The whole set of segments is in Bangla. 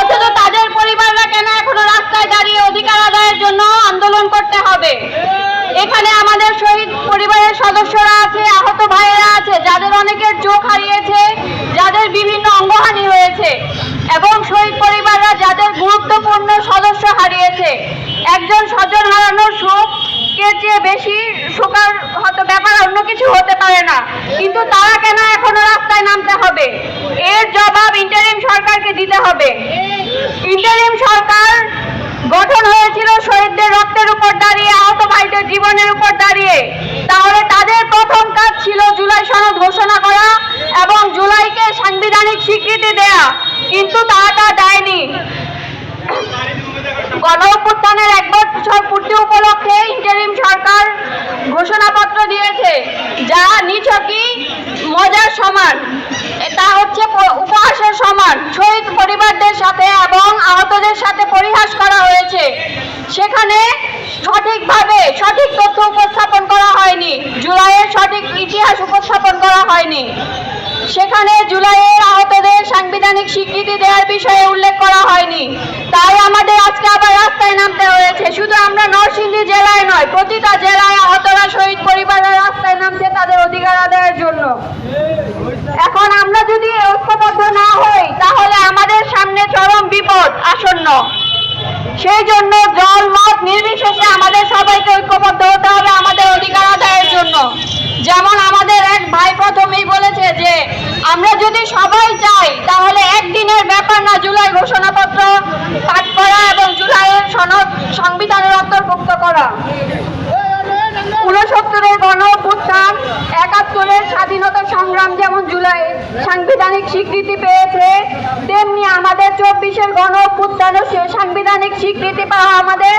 অথচ তাদের পরিবাররা কেন এখনও রাস্তায় দাঁড়িয়ে অধিকার আদায়ের জন্য আন্দোলন করতে হবে? এখানে আমাদের শহীদ পরিবারের সদস্যরা আছে, আহত ভাইয়েরা আছে, যাদের অনেকের চোখ হারিয়েছে যাদের বিভিন্ন অঙ্গহানি হয়েছে এবং শহীদ পরিবাররা যাদের গুরুত্বপূর্ণ সদস্য হারিয়েছে একজন স্বজন হারানোর শোককে চেয়ে বেশি শোকার হয়তো ব্যাপার অন্য কিছু হতে পারে না কিন্তু তারা কেন এখনও রাস্তায় নামতে হবে এর জবাব ইন্টারিম সরকারকে দিতে হবে ইন্টারিম সরকার গঠন হয়েছিল শহীদদের রক্তের উপর দাঁড়িয়ে আহত ভাইদের জীবনের উপর দাঁড়িয়ে তাহলে তাদের প্রথম কাজ ছিল জুলাই সনদ ঘোষণা করা এবং জুলাইকে সাংবিধানিক স্বীকৃতি দেয়া, কিন্তু তারা তা দেয়নি। গণ এক বছর পূর্তি উপলক্ষে ইন্টারিম সরকার ঘোষণাপত্র দিয়েছে, যা নিছকই মজার সমান। তা হচ্ছে উপহাসের সমান। শহীদ পরিবারদের সাথে এবং আহতদের সাথে পরিহাস করা হয়েছে। সেখানে সঠিকভাবে, সঠিক তথ্য উপস্থাপন করা হয়নি জুলাইয়ের সঠিক ইতিহাস উপস্থাপন করা হয়নি। সেখানে জুলাইয়ের আহতদের সাংবিধানিক স্বীকৃতি দেওয়ার বিষয়ে উল্লেখ করা হয়নি। তাই আমাদের আজকে আবার রাস্তায় নামতে হয়েছে। শুধু আমরা নরসিংদী জেলায় নয়, প্রতিটা জেলায় আহতরা, শহীদ পরিবারের রাস্তায় নামছে তাদের অধিকার আদায়ের জন্য এখন আমরা যদি ঐক্যবদ্ধ না হই তাহলে আমাদের সামনে চরম বিপদ আসন্ন সেই জন্য জল মত নির্বিশেষে আমাদের সবাইকে ঐক্যবদ্ধ হতে হবে আমাদের অধিকার আদায়ের জন্য যেমন আমাদের এক ভাই প্রথমেই বলেছে যে আমরা যদি সবাই চাই তাহলে একদিনের না জুলাই ঘোষণাপত্র পাঠ করা এবং জুলাইয়ের সনদ সংবিধানের অন্তর্ভুক্ত করা। উনসত্তরের গণ অভ্যুত্থান, একাত্তরের স্বাধীনতা সংগ্রাম যেমন জুলাই সাংবিধানিক স্বীকৃতি পেয়েছে, তেমনি আমাদের চব্বিশের গণ অভ্যুত্থানও সে সাংবিধানিক স্বীকৃতি পাওয়া আমাদের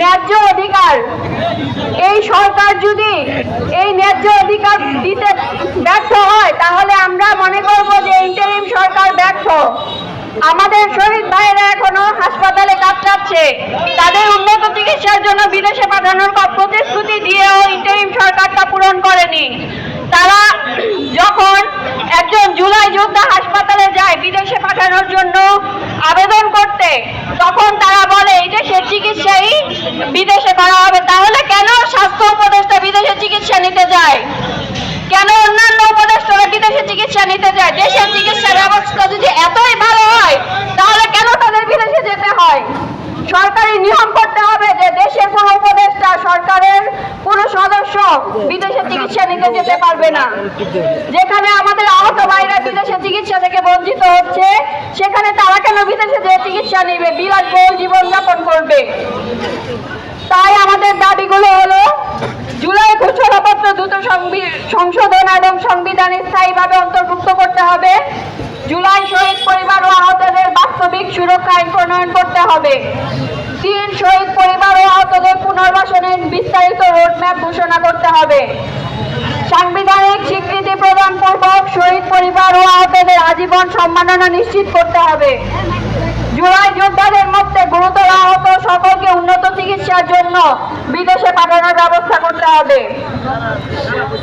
ন্যায্য অধিকার। এই সরকার যদি এই ন্যায্য অধিকার দিতে ব্যর্থ হয়, তাহলে আমরা মনে করব যে ইন্টারিম সরকার ব্যর্থ। আমাদের শহীদ ভাইয়েরা এখনও হাসপাতালে কাতরাচ্ছে তাদের উন্নত চিকিৎসার জন্য বিদেশে পাঠানোর প্রতিশ্রুতি দিয়েও ইন্টারিম সরকারটা পূরণ করেনি। তারা যখন একজন জুলাই যোদ্ধা হাসপাতালে যায় বিদেশে পাঠানোর জন্য আবেদন করতে, তখন তারা বলে, এই দেশের চিকিৎসাই বিদেশে করা হবে, তাহলে কেন স্বাস্থ্য উপদেষ্টা বিদেশে চিকিৎসা নিতে যায়? কেন অন্যান্য উপদেষ্টারা বিদেশে চিকিৎসা নিতে যায়? দেশের চিকিৎসা ব্যবস্থা যদি এতই ভালো হয় তাহলে কেন তাদের বিদেশে যেতে হয় সরকারি নিয়ম করতে হবে যে দেশের কোনো উপদেষ্টা, সরকারের কোনো সদস্য বিদেশে চিকিৎসা নিতে যেতে পারবে না। যেখানে আমাদের আহত ভাইরা বিদেশে চিকিৎসা থেকে বঞ্চিত হচ্ছে, সেখানে তারা কেন বিদেশে যে চিকিৎসা নেবে? বিলাসবহুল জীবনযাপন করবে। তাই আমাদের দাবিগুলো হলো, জুলাই ঘোষণাপত্র দ্রুত সংশোধন এবং সংবিধানে স্থায়ীভাবে অন্তর্ভুক্ত করতে হবে। জুলাই শহীদ পরিবার ও আহতদের বাস্তবিক সুরক্ষা আইন প্রণয়ন করতে হবে। তিন শহীদ পরিবার ও আহতদের পুনর্বাসনের বিস্তারিত রোডম্যাপ ঘোষণা করতে হবে। সাংবিধানিক স্বীকৃতি প্রদান পূর্বক শহীদ পরিবার ও আহতদের আজীবন সম্মাননা নিশ্চিত করতে হবে। জুলাই যোদ্ধাদের মধ্যে গুরুতর আহত সকলকে উন্নত চিকিৎসার জন্য বিদেশে পাঠানোর ব্যবস্থা করতে হবে।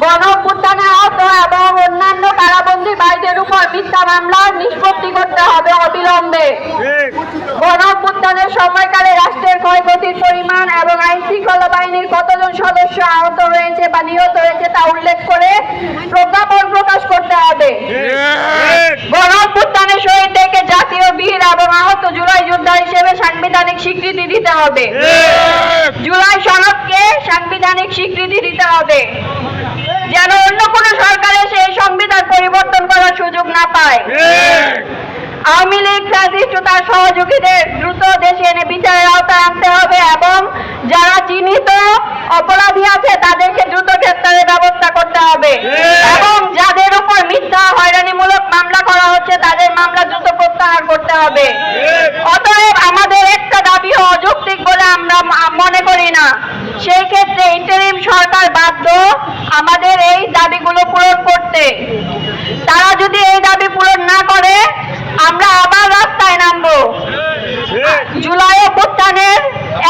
গণ আহত এবং অন্যান্য কারাবন্দী ভাইদের উপর মিথ্যা মামলা নিষ্পত্তি করতে হবে অবিলম্বে। গণ অভ্যুত্থানের সময়কালে রাষ্ট্রের ক্ষয়ক্ষতির পরিমাণ এবং আইন শৃঙ্খলা বাহিনীর কতজন সদস্য আহত হয়েছে বা নিহত হয়েছে তা উল্লেখ করে প্রজ্ঞাপন প্রকাশ করতে হবে। গণ অভ্যুত্থানের শহীদদেরকে জাতীয় বীর এবং আহত জুলাই যোদ্ধা হিসেবে সাংবিধানিক স্বীকৃতি দিতে হবে। জুলাই সনদকে সাংবিধানিক স্বীকৃতি দিতে হবে। যেন অন্য কোনো সরকার এসে এই সংবিধান পরিবর্তন করার সুযোগ না পায়। আওয়ামী লীগ ও তার সহযোগীদের দ্রুত দেশে এনে বিচারের আওতায় আনতে হবে এবং যারা চিহ্নিত অপরাধী আছে তাদেরকে দ্রুত গ্রেপ্তারের ব্যবস্থা করতে হবে। এবং যাদের উপর মিথ্যা হয়রানিমূলক মামলা করা হচ্ছে তাদের মামলা দ্রুত প্রত্যাহার করতে হবে। অতএব আমাদের একটা দাবি অযৌক্তিক বলে আমরা মনে করি না। সেই ক্ষেত্রে ইন্টারিম সরকার বাধ্য আমাদের এই দাবিগুলো পূরণ করতে। তারা যদি এই দাবি পূরণ না করে আমরা আবার রাস্তায় নামবো। জুলাই অভ্যুত্থানের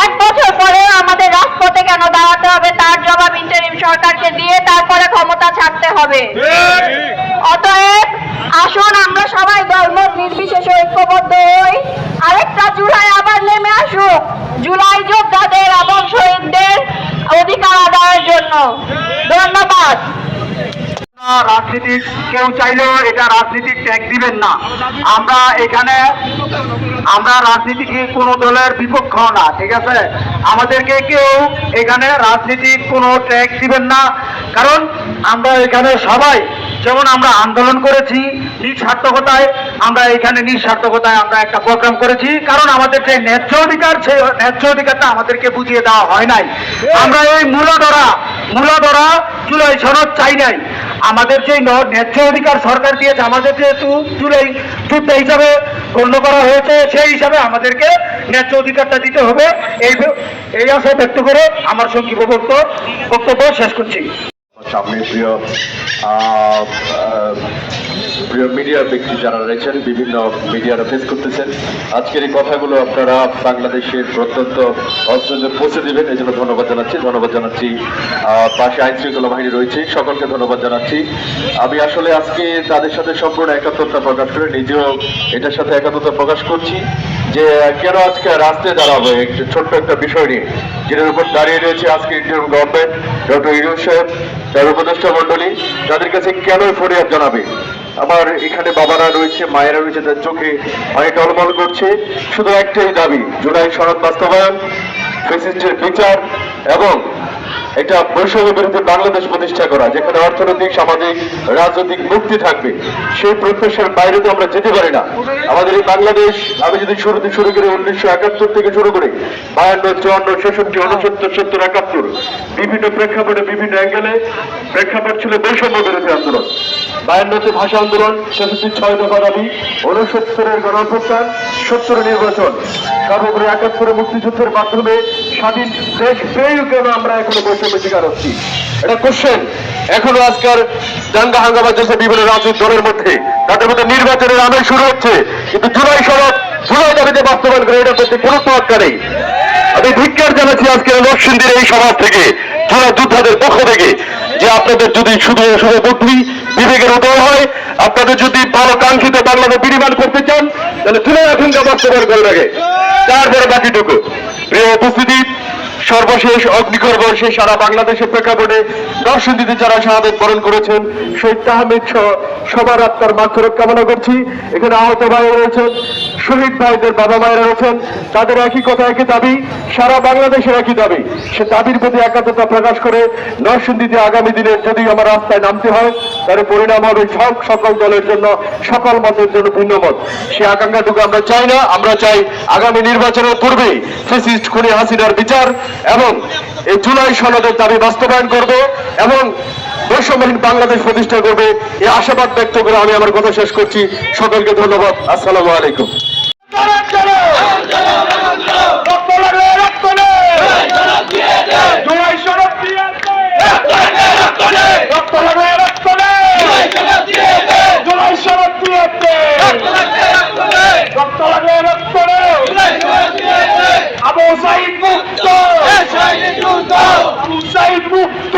এক বছর পরে আমাদের রাজপথে কেন দাঁড়াতে হবে তার জবাব ইন্টারিম সরকারকে দিয়ে তারপরে ক্ষমতা ছাড়তে হবে। অতএব আসুন আমরা সবাই দলমত নির্বিশেষে ঐক্যবদ্ধ হই। আরেকটা জুলাই আবার নেমে আসুক। জুলাই যোদ্ধাদের এবং শহীদদের অধিকার আদায়ের জন্য। ধন্যবাদ। রাজনীতিক কেউ চাইলেও এটা রাজনীতিক ট্যাগ দিবেন না। আমরা এখানে আমরা রাজনীতিকে কোনো দলের বিপক্ষ না, ঠিক আছে? আমাদেরকে কেউ এখানে রাজনীতিক কোনো ট্যাগ দিবেন না। কারণ আমরা এখানে সবাই, যেমন আমরা আন্দোলন করেছি নিঃস্বার্থকতায়, আমরা এখানে নিঃস্বার্থকতায় আমরা একটা প্রোগ্রাম করেছি। কারণ আমাদের যে ন্যায্য অধিকার, সেই ন্যায্য অধিকারটা আমাদেরকে বুঝিয়ে দেওয়া হয় নাই। আমরা এই মূলধরা মূলধরা জুলাই সনদ চাই নাই। আমাদের যে ন্যায্য অধিকার সরকার দিয়েছে, আমাদের যেহেতু জুলাই যুদ্ধ হিসাবে গণ্য করা হয়েছে সেই হিসাবে আমাদেরকে ন্যায্য অধিকারটা দিতে হবে। এই এই আশা ব্যক্ত করে আমার সঙ্গী বক্তব্য বক্তব্য শেষ করছি। সামনে প্রিয় প্রিয় মিডিয়ার ব্যক্তি যারা রয়েছেন, বিভিন্ন মিডিয়ারা ফেস করতেছেন, আজকের এই কথাগুলো আপনারা বাংলাদেশের প্রত্যন্ত অঞ্চলে পৌঁছে দিবেন এই জন্য ধন্যবাদ জানাচ্ছি ধন্যবাদ জানাচ্ছি পাশে আইন শৃঙ্খলা বাহিনী রয়েছে, সকলকে ধন্যবাদ জানাচ্ছি। আমি আসলে আজকে তাদের সাথে সম্পূর্ণ একাত্মতা প্রকাশ করে নিজেও এটার সাথে একাত্মতা প্রকাশ করছি যে, কেন আজকে রাস্তায় দাঁড়াবো? একটা ছোট্ট একটা বিষয় নিয়ে। যেটার উপর দাঁড়িয়ে রয়েছে আজকে ইন্ডিয়ান গভর্নমেন্ট, ডক্টর ইউনুস সাহেব, তার উপদেষ্টা মন্ডলী তাদের কাছে কেন ফরিয়াদ জানাবে? আমার এখানে বাবারা রয়েছে, মায়েরা রয়েছে তার চোখে অনেক টলমল করছে। শুধু একটাই দাবি, জুলাই শরৎ বাস্তবায়ন, ফেসিস্টের বিচার এবং একটা বৈষম্য বিরুদ্ধে বাংলাদেশ প্রতিষ্ঠা করা, যেখানে অর্থনৈতিক, সামাজিক, রাজনৈতিক মুক্তি থাকবে। সেই প্রত্যাশার বাইরে তো আমরা যেতে পারি না। আমাদের এই বাংলাদেশ, আমি যদি শুরুতে শুরু করি, উনিশশো একাত্তর থেকে শুরু করে বায়ান্ন, চুয়ান্ন, ছেষট্টি উনসত্তর সত্তর, একাত্তর, বিভিন্ন প্রেক্ষাপটে, বিভিন্ন অ্যাঙ্গেলে প্রেক্ষাপট ছিল বৈষম্য বিরোধী আন্দোলন। বায়ান্নতে ভাষা আন্দোলন, ছেষট্টি, ছয় দফা দাবি উনসত্তরের গণঅভ্যুত্থান সত্তরের নির্বাচন। সর্বোপরি একাত্তরের মুক্তিযুদ্ধের মাধ্যমে স্বাধীন দেশ পেয়েও কেন আমরা এখনও বৈষম্য শিকার হচ্ছি? এটা কোশ্চেন এখনও আজকাল দাঙ্গা হাঙ্গামা চলছে বিভিন্ন রাজনৈতিক দলের মধ্যে। তাদের মধ্যে নির্বাচনের আমেজ শুরু হচ্ছে। কিন্তু জুলাই সনদ জুলাই দাবিতে বাস্তবায়ন করে এটার প্রতি কোনো তোয়াক্কা নেই। আমি ধিক্কার জানাচ্ছি আজকের নরসিংদীর এই সমাজ থেকে, যারা যোদ্ধাদের পক্ষ থেকে যে আপনাদের যদি শুধু শুধু বুদ্ধি বিবেকের উদয় হয়, আপনাদের যদি ভালো কাঙ্ক্ষিত বাংলাদেশ বিনিময় করতে চান, তাহলে তুলে রাখুন যা বাস্তবায়ন করে রাখে তারপরে বাকিটুকু। প্রিয় উপস্থিতি, সর্বশেষ অগ্নিকর বর্ষে সারা বাংলাদেশের প্রেক্ষাপটে নরসিংদীতে যারা শাহাদত বরণ করেছেন, শহীদ তাহমেদ সবার আত্মার মাত্রক কামনা করছি। এখানে আহত ভাই রয়েছেন শহীদ ভাইদের বাবা মায়েরা রয়েছেন, তাদের একই কথা, একই দাবি, সারা বাংলাদেশের একই দাবি। সে দাবির প্রতি একাত্মতা প্রকাশ করে নরসিংদীতে আগামী দিনে যদি আমার রাস্তায় নামতে হয়, তাহলে পরিণাম হবে সব সকল দলের জন্য, সকল মতের জন্য ভিন্ন মত সে আকাঙ্ক্ষাটুকু আমরা চাই না, আমরা চাই আগামী নির্বাচনের পূর্বে ফেসিস্ট খুনি হাসিনার বিচার এবং এই জুলাই সনদের দাবি বাস্তবায়ন করব এবং বৈষম্যহীন বাংলাদেশ প্রতিষ্ঠা করবে, এই আশাবাদ ব্যক্ত করে আমি আমার কথা শেষ করছি। সকলকে ধন্যবাদ। আসসালামু আলাইকুম। আবু সাইদ মুক্ত আবু সাইদ মুক্ত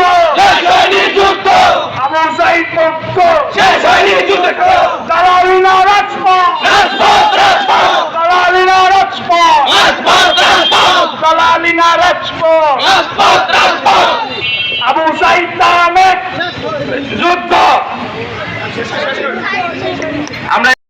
আবু সাইদ মুক্ত দালালিনা রাজপথ দালালিনা রাজপথ দালালিনা রাজপথ